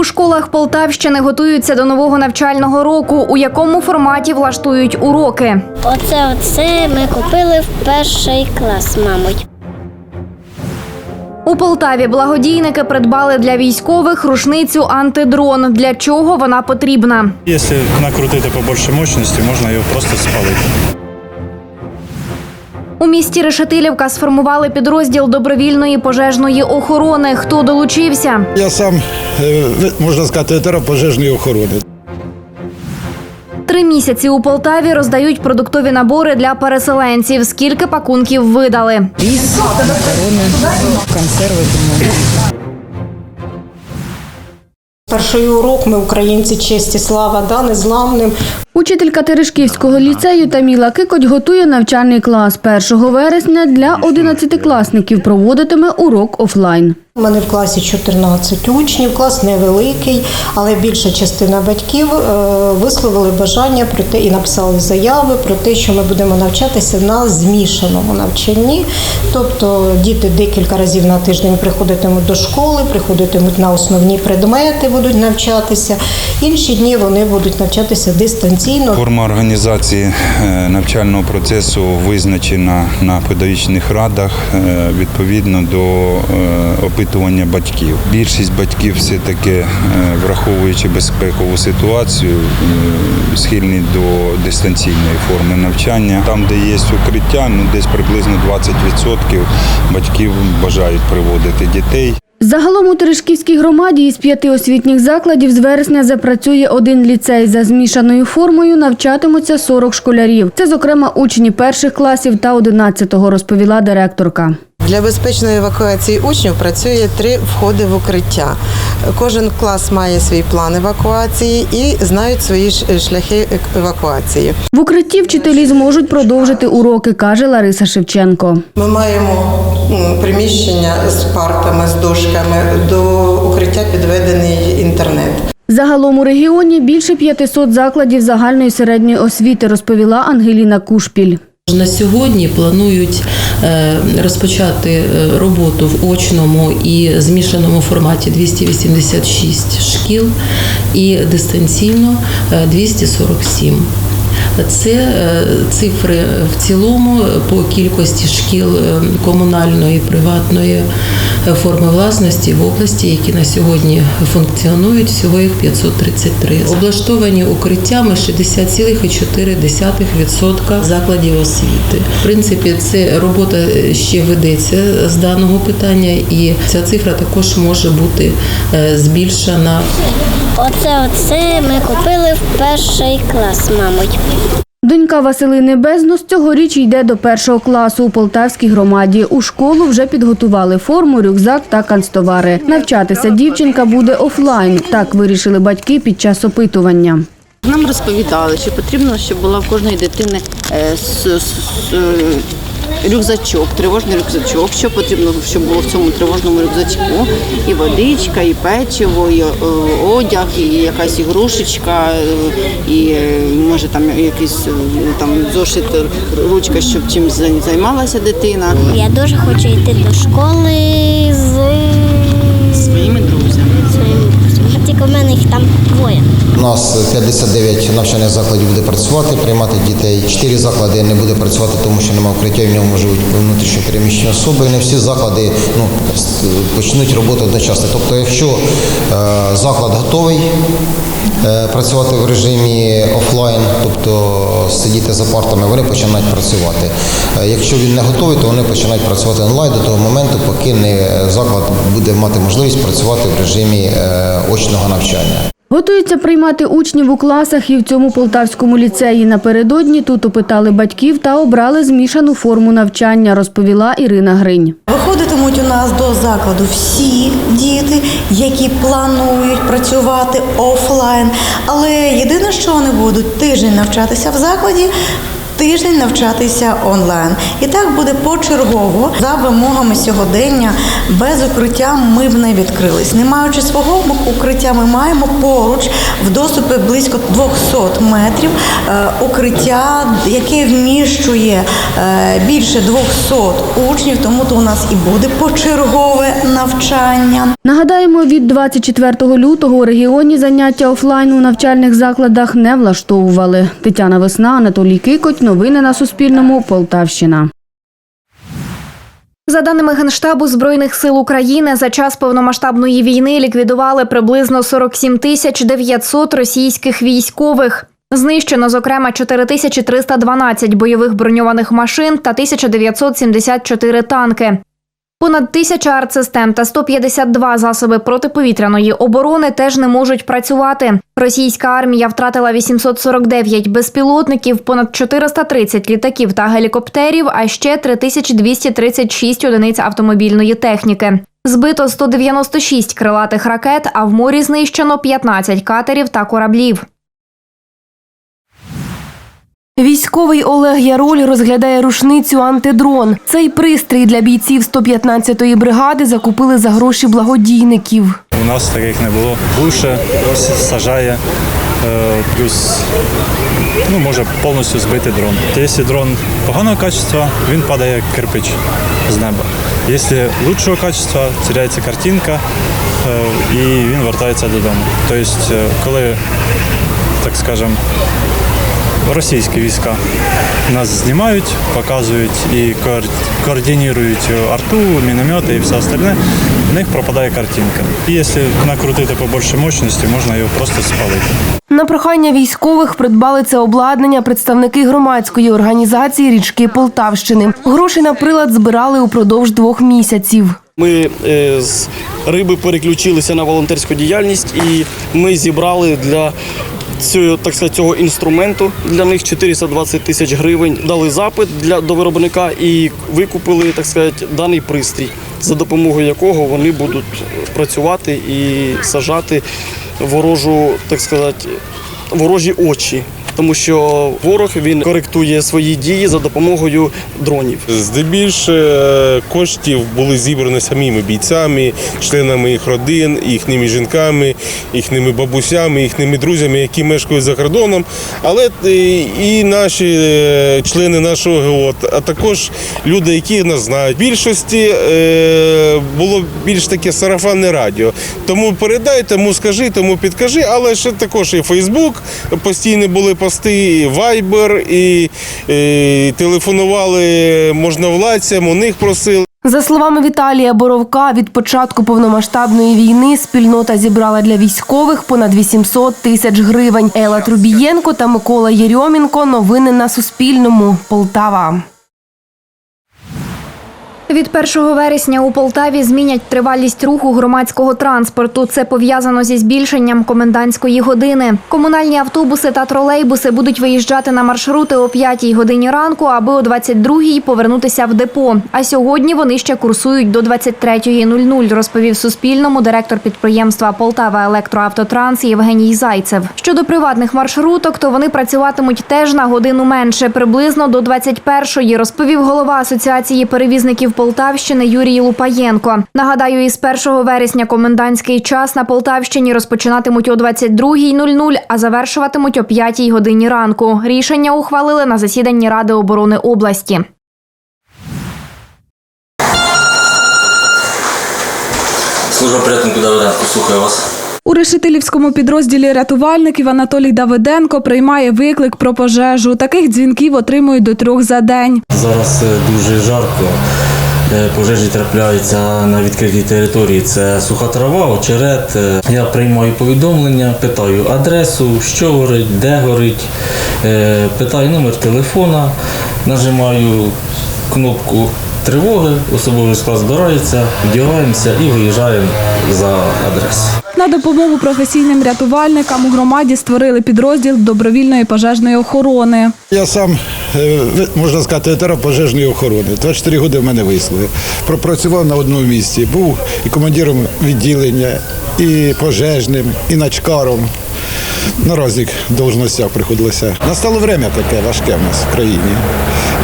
У школах Полтавщини готуються до нового навчального року, у якому форматі влаштують уроки. Оце оце ми купили в перший клас, мабуть. У Полтаві благодійники придбали для військових рушницю антидрон. Для чого вона потрібна? Если накрутити побольше мощності, можна його просто спалити. У місті Решетилівка сформували підрозділ добровільної пожежної охорони. Хто долучився? Я сам, е, можна сказати, ветеран пожежної охорони. Три місяці у Полтаві роздають продуктові набори для переселенців. Скільки пакунків видали? Макарони, консерви тому. Перший урок ми українці честі слава да незламним. Учителька Терешківського ліцею Таміла Кикоть готує навчальний клас. 1 вересня для 11-класників проводитиме урок офлайн. У мене в класі 14 учнів, клас невеликий, але більша частина батьків е, висловили бажання про те і написали заяви про те, що ми будемо навчатися на змішаному навчанні. Тобто діти декілька разів на тиждень приходитимуть до школи, приходитимуть на основні предмети, будуть навчатися. Інші дні вони будуть навчатися дистанційно. Форма організації е, навчального процесу визначена на педагогічних радах е, відповідно до е, опитування батьків. Більшість батьків все-таки, е, враховуючи безпекову ситуацію, е, схильні до дистанційної форми навчання. Там, де є укриття, ну десь приблизно 20% батьків бажають приводити дітей. Загалом у Терешківській громаді із п'яти освітніх закладів з вересня запрацює один ліцей. За змішаною формою навчатимуться 40 школярів. Це, зокрема, учні перших класів та 11-го, розповіла директорка. Для безпечної евакуації учнів працює три входи в укриття. Кожен клас має свій план евакуації і знають свої шляхи евакуації. В укритті вчителі зможуть продовжити уроки, каже Лариса Шевченко. Ми маємо приміщення з партами, з дошками. До укриття підведений інтернет. Загалом у регіоні більше 500 закладів загальної середньої освіти, розповіла Ангеліна Кушпіль. На сьогодні планують е, розпочати е, роботу в очному і змішаному форматі 286 шкіл і дистанційно е, 247. Це е, цифри в цілому по кількості шкіл е, комунальної приватної форми власності в області, які на сьогодні функціонують, всього їх 533. Облаштовані укриттями 60,4% закладів освіти. В принципі, це робота ще ведеться з даного питання, і ця цифра також може бути е, збільшена Оце оце ми купили в перший клас, мабуть. Донька Василини Безнос цьогоріч йде до першого класу у Полтавській громаді. У школу вже підготували форму, рюкзак та канцтовари. Навчатися дівчинка буде офлайн. Так вирішили батьки під час опитування. Нам розповідали, що потрібно, щоб була в кожної дитини е, рюкзачок, тривожний рюкзачок. Що потрібно, щоб було в цьому тривожному рюкзачку? І водичка, і печиво, і е, одяг, і якась ігрушечка, е, і е, може там якийсь там зошит, ручка, щоб чим займалася дитина Я дуже хочу йти до школи з Тільки в мене їх там двоє. У нас 59 навчальних закладів буде працювати, приймати дітей. Чотири заклади не буде працювати, тому що немає укриття, в ньому живуть внутрішньо переміщені особи. Не всі заклади ну, почнуть роботу одночасно. Тобто, якщо е, заклад готовий е, працювати в режимі офлайн, тобто сидіти за партами, вони починають працювати. Е, Якщо він не готовий, то вони починають працювати онлайн до того моменту, поки не заклад буде мати можливість працювати в режимі е, очного навчання. Готуються приймати учнів у класах і в цьому полтавському ліцеї. Напередодні тут опитали батьків та обрали змішану форму навчання, розповіла Ірина Гринь. Виходитимуть у нас до закладу всі діти, які планують працювати офлайн. Але єдине, що вони будуть тиждень навчатися в закладі. Тиждень навчатися онлайн. І так буде почергово за вимогами сьогодення. Без укриття ми б не відкрились. Не маючи свого укриття, ми маємо поруч в доступі близько 200 метрів е, укриття, яке вміщує е, більше 200 учнів. Тому то у нас і буде почергове навчання. Нагадаємо, від 24 лютого у регіоні заняття офлайн у навчальних закладах не влаштовували. Тетяна Весна, Анатолій Кикоть. Новини на Суспільному. Полтавщина. За даними Генштабу Збройних сил України, за час повномасштабної війни ліквідували приблизно 47 тисяч 900 російських військових. Знищено, зокрема, 4312 бойових броньованих машин та 1974 танки. Понад тисяча артсистем та 152 засоби протиповітряної оборони теж не можуть працювати. Російська армія втратила 849 безпілотників, понад 430 літаків та гелікоптерів, а ще 3236 одиниць автомобільної техніки. Збито 196 крилатих ракет, а в морі знищено 15 катерів та кораблів. Військовий Олег Яроль розглядає рушницю антидрон. Цей пристрій для бійців 115-ї бригади закупили за гроші благодійників. У нас таких не було. Глуше, сажає, е, плюс ну, може повністю збити дрон. Якщо дрон поганого качества, він падає як кирпич з неба. Якщо лучшого качества, теряється картинка е, і він вертається додому. Тобто, е, коли, так скажемо, російські війська нас знімають, показують і коор- координують арту, міномети і все остальне, в них пропадає картинка. І якщо накрутити побольше мощності, можна його просто спалити. На прохання військових придбали це обладнання представники громадської організації річки Полтавщини. Гроші на прилад збирали упродовж двох місяців. Ми е, з риби переключилися на волонтерську діяльність, і ми зібрали для цього, так сказати, цього інструменту для них 420 тисяч гривень. Дали запит для до виробника і викупили так сказати, даний пристрій, за допомогою якого вони будуть працювати і сажати ворожу, так сказати, ворожі очі. Тому що ворог він коректує свої дії за допомогою дронів. Здебільше е, коштів були зібрані самими бійцями, членами їх родин, їхніми жінками, їхніми бабусями, їхніми друзями, які мешкають за кордоном. Але е, і наші е, члени нашого ГО, а також люди, які нас знають. В більшості було більш таке сарафанне радіо. Тому передай, тому скажи, тому підкажи, але ще також і Фейсбук постійно були пости, і Вайбер, і, і телефонували можновладцям, у них просили. За словами Віталія Боровка, від початку повномасштабної війни спільнота зібрала для військових понад 800 тисяч гривень. Ела Трубієнко та Микола Єрьомінко. Новини на Суспільному. Полтава. Від 1 вересня у Полтаві змінять тривалість руху громадського транспорту. Це пов'язано зі збільшенням комендантської години. Комунальні автобуси та тролейбуси будуть виїжджати на маршрути о 5 годині ранку, аби о 22-й повернутися в депо. А сьогодні вони ще курсують до 23.00, розповів Суспільному директор підприємства Полтава Електроавтотранс Євгеній Зайцев. Щодо приватних маршруток, то вони працюватимуть теж на годину менше, приблизно до 21-ї, розповів голова Асоціації перевізників Полтавщини Юрій Лупаєнко. Нагадаю, із 1 вересня комендантський час на Полтавщині розпочинатимуть о 22.00, а завершуватимуть о 5 годині ранку. Рішення ухвалили на засіданні Ради оборони області. Служба порятунку Давиденко, слухаю вас. У решетилівському підрозділі рятувальників Анатолій Давиденко приймає виклик про пожежу. Таких дзвінків отримують до трьох за день. Зараз е, дуже жарко. Е, Пожежі трапляються на відкритій території. Це суха трава, очерет. Е, Я приймаю повідомлення, питаю адресу, що горить, де горить, Е, питаю номер телефона, нажимаю кнопку тривоги, особовий склад збирається, вдягаємося і виїжджаємо за адресу. На допомогу професійним рятувальникам у громаді створили підрозділ добровільної пожежної охорони. Я сам, можна сказати, ветеран пожежної охорони. 24 роки в мене вислуги. Пропрацював на одному місці. Був і командиром відділення, і пожежним, і начкаром. на різних должностях приходилося. Настало время таке важке в нас в країні.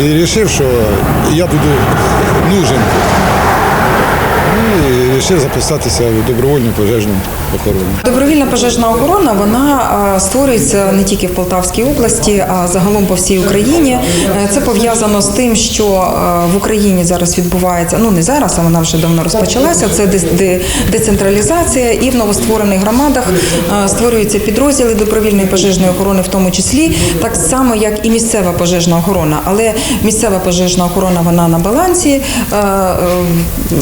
І вирішив, що я буду нужен. Вирішив записатися в добровольну пожежну охорону. Добровільна пожежна охорона вона створюється не тільки в Полтавській області, а загалом по всій Україні. Е, Це пов'язано з тим, що е, в Україні зараз відбувається, ну не зараз, а вона вже давно розпочалася. Це де- де- децентралізація, і в новостворених громадах е, створюються підрозділи добровільної пожежної охорони, в тому числі так само, як і місцева пожежна охорона. Але місцева пожежна охорона вона на балансі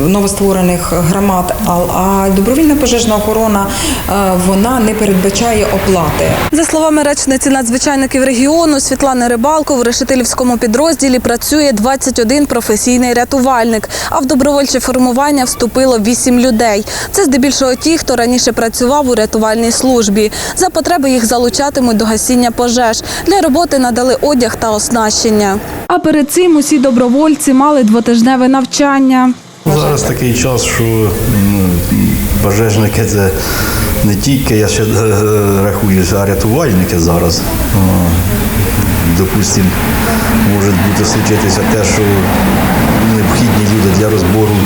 новостворених громад, а, а добровільна пожежна охорона е, вона не передбачає оплати. За словами речниці надзвичайників регіону Світлани Рибалко, в решетилівському підрозділі працює 21 професійний рятувальник, а в добровольче формування вступило 8 людей. Це здебільшого ті, хто раніше працював у рятувальній службі. За потреби їх залучатимуть до гасіння пожеж. Для роботи надали одяг та оснащення. А перед цим усі добровольці мали двотижневе навчання. Зараз такий час, що ну, пожежники це не тільки, я ще рахуюся, а рятувальники зараз. Допустимо, Допустим, може бути случитися те, що необхідні люди для розбору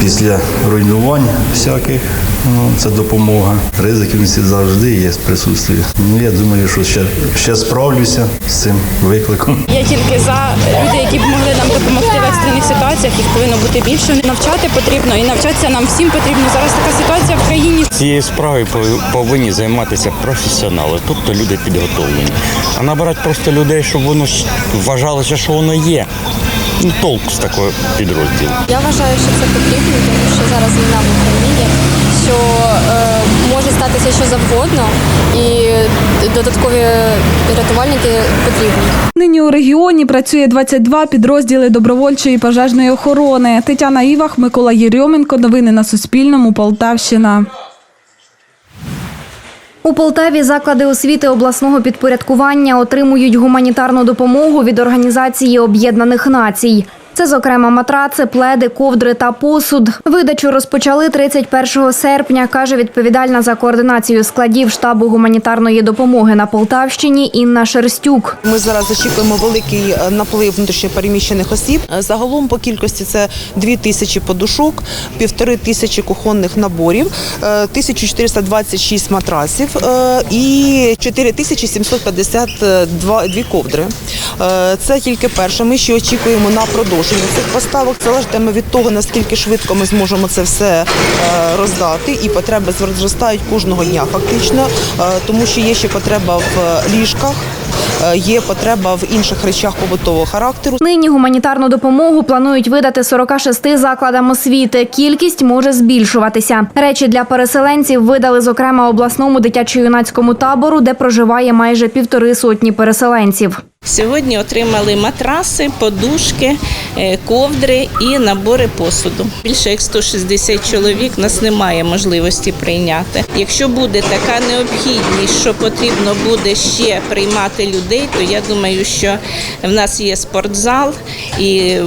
після руйнувань всяких. Ну, це допомога. Ризиків завжди є присутствие. Ну, я думаю, що ще, ще справлюся з цим викликом. Я тільки за люди, які б могли нам допомогти в екстрених ситуаціях, їх повинно бути більше. Навчати потрібно і навчатися нам всім потрібно. Зараз така ситуація в країні. Цією справою повинні займатися професіонали, тобто люди підготовлені. А набирати просто людей, щоб воно вважалося, що воно є. Ну, толк з такого підрозділу. Я вважаю, що це потрібно, тому що зараз війна в Україні, що е, може статися що завгодно, і додаткові рятувальники потрібні. Нині у регіоні працює 22 підрозділи добровольчої пожежної охорони. Тетяна Івах, Микола Єрьоменко. Новини на Суспільному. Полтавщина. У Полтаві заклади освіти обласного підпорядкування отримують гуманітарну допомогу від Організації Об'єднаних Націй. Це, зокрема, матраци, пледи, ковдри та посуд. Видачу розпочали 31 серпня, каже відповідальна за координацію складів штабу гуманітарної допомоги на Полтавщині Інна Шерстюк. Ми зараз очікуємо великий е, наплив внутрішньопереміщених осіб. Е, Загалом по кількості це 2 тисячі подушок, півтори тисячі кухонних наборів, е, 1426 матрасів е, і 4752 дві ковдри. Це тільки перше. Ми ще очікуємо на продовження цих поставок. Залежатиме від того, наскільки швидко ми зможемо це все е, роздати. І потреби зростають кожного дня, фактично, е, тому що є ще потреба в е, ліжках. Є потреба в інших речах побутового характеру. Нині гуманітарну допомогу планують видати 46 закладам освіти. Кількість може збільшуватися. Речі для переселенців видали, зокрема, обласному дитячо-юнацькому табору, де проживає майже півтори сотні переселенців. Сьогодні отримали матраси, подушки, е, ковдри і набори посуду. Більше як 160 чоловік нас немає можливості прийняти. Якщо буде така необхідність, що потрібно буде ще приймати людей, то я думаю, що в нас є спортзал і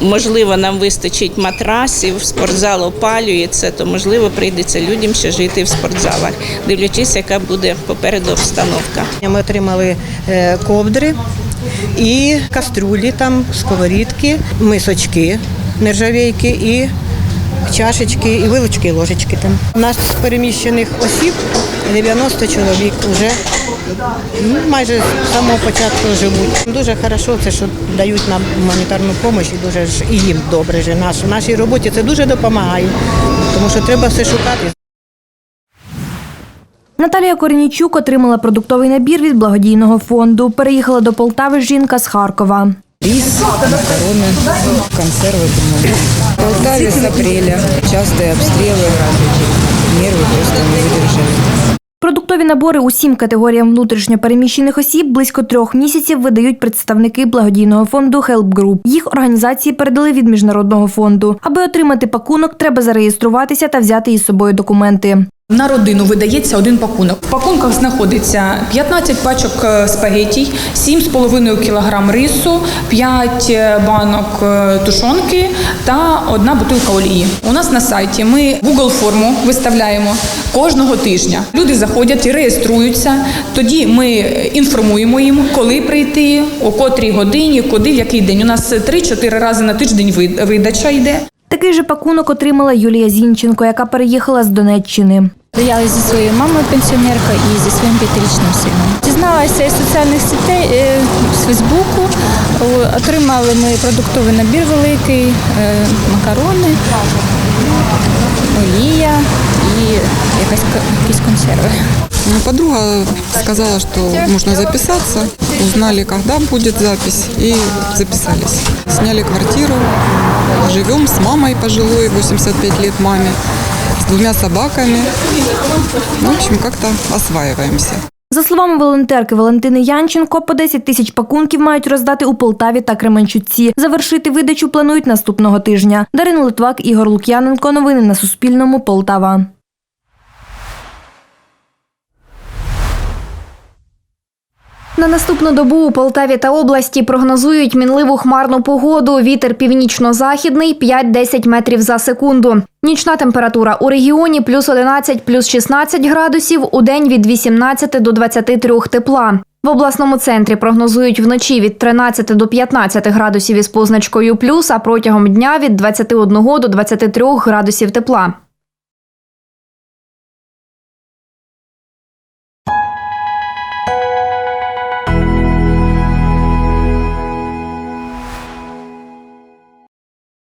можливо нам вистачить матрасів. Спортзал опалюється, то можливо прийдеться людям ще жити в спортзалах, дивлячись, яка буде попереду обстановка. Ми отримали е, ковдри і каструлі, там, сковорідки, мисочки, нержавійки і чашечки, і вилочки, і ложечки там. У нас переміщених осіб 90 чоловік вже ну, майже з самого початку живуть. Дуже хорошо, це що дають нам гуманітарну допомогу, і дуже ж і їм добре. Же. Наш, нашій роботі це дуже допомагає, тому що треба все шукати. Наталія Корнійчук отримала продуктовий набір від благодійного фонду. Переїхала до Полтави жінка з Харкова. Рис, макароны, консервы, по-моему. В Полтаве с апреля. Частые обстрелы. Нервы просто не выдержали. Продуктові набори усім категоріям внутрішньо переміщених осіб близько трьох місяців видають представники благодійного фонду Help Group. Їх організації передали від міжнародного фонду. Аби отримати пакунок, треба зареєструватися та взяти із собою документи. На родину видається один пакунок. В пакунках знаходиться 15 пачок е, спагетій, 7,5 кг рису, 5 банок е, тушонки та одна бутилка олії. У нас на сайті ми Google форму виставляємо кожного тижня. Люди заходять і реєструються. Тоді ми інформуємо їм, коли прийти, о котрій годині, куди, в який день. У нас 3-4 рази на тиждень видача йде. Такий же пакунок отримала Юлія Зінченко, яка переїхала з Донеччини. Я зі своєю мамою пенсіонеркою і зі своїм п'ятирічним сином. Дізналася із соціальних сітей е, з Фейсбуку. Отримали ми продуктовий набір великий, е, макарони, олія і якась якісь консерви. Подруга сказала, что можно записаться. Узнали, когда будет запись, и записались. Сняли квартиру, живем с мамой пожилой, 85 лет маме, с двумя собаками. В общем, как-то осваиваемся. За словами волонтерки Валентини Янченко, по 10 тисяч пакунків мають роздати у Полтаві та Кременчуці. Завершити видачу планують наступного тижня. Дарина Литвак, Ігор Лук'яненко. Новини на Суспільному. Полтава. На наступну добу у Полтаві та області прогнозують мінливу хмарну погоду. Вітер північно-західний 5-10 метрів за секунду. Нічна температура у регіоні плюс 11, плюс 16 градусів, у день від 18 до 23 тепла. В обласному центрі прогнозують вночі від 13 до 15 градусів із позначкою плюс, а протягом дня від 21 до 23 градусів тепла.